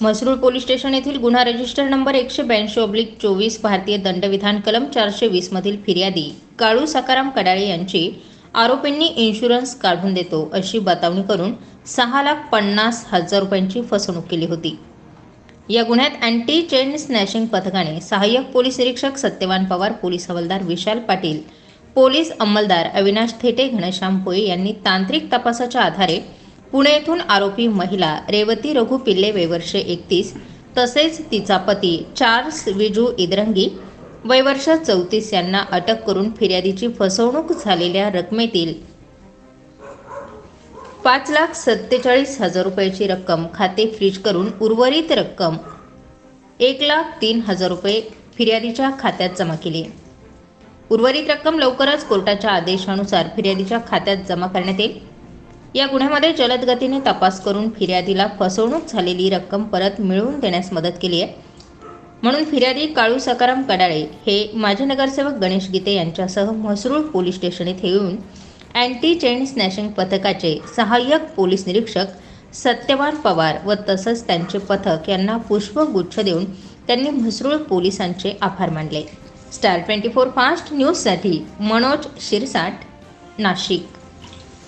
Masrul police station येथील गुन्हा register number एकशे ब्याऐंशी ऑब्लिक चोवीस भारतीय दंडविधान कलम चारशे वीसमधील फिर्यादी काळू सकाराम कडाळे यांची आरोपींनी इन्शुरन्स काढून देतो अशी बतावणी करून सहा लाख पन्नास हजार रुपयांची फसवणूक केली होती. या गुन्ह्यात अँटी चेन स्नॅशिंग पथकाने सहाय्यक पोलीस निरीक्षक सत्यवान पवार पोलीस हवालदार विशाल पाटील पोलीस अंमलदार अविनाश थेटे घनश्याम पोळे यांनी तांत्रिक तपासाच्या आधारे पुणे येथून आरोपी महिला रेवती रघु पिल्ले वयवर्षे एकतीस तसेच तिचा पती चार्ल्स विजू इदरंगी वयवर्ष चौतीस यांना अटक करून फिर्यादीची फसवणूक झालेल्या रकमेतील पाच लाख सत्तेचाळीस हजार रुपयाची रक्कम खाते फ्रीज करून उर्वरित रक्कम एक लाख तीन हजार रुपये फिर्यादीच्या खात्यात जमा केली. उर्वरित रक्कम लवकरच कोर्टाच्या आदेशानुसार फिर्यादीच्या खात्यात जमा करण्यात येईल. या गुन्ह्यामध्ये जलद गतीने तपास करून फिर्यादीला फसवणूक झालेली रक्कम परत मिळवून देण्यास मदत केली आहे. म्हणून फिर्यादी काळू सकाराम कडाळे हे माजी नगरसेवक गणेश गीते यांच्यासह म्हसरूळ पोलीस स्टेशन येथे येऊन अँटी चेन स्नॅशिंग पथकाचे सहाय्यक पोलीस निरीक्षक सत्यवान पवार व तसंच त्यांचे पथक यांना पुष्पगुच्छ देऊन त्यांनी म्हसरूळ पोलिसांचे आभार मानले. स्टार ट्वेंटी फोर फास्ट न्यूजसाठी मनोज शिरसाट नाशिक.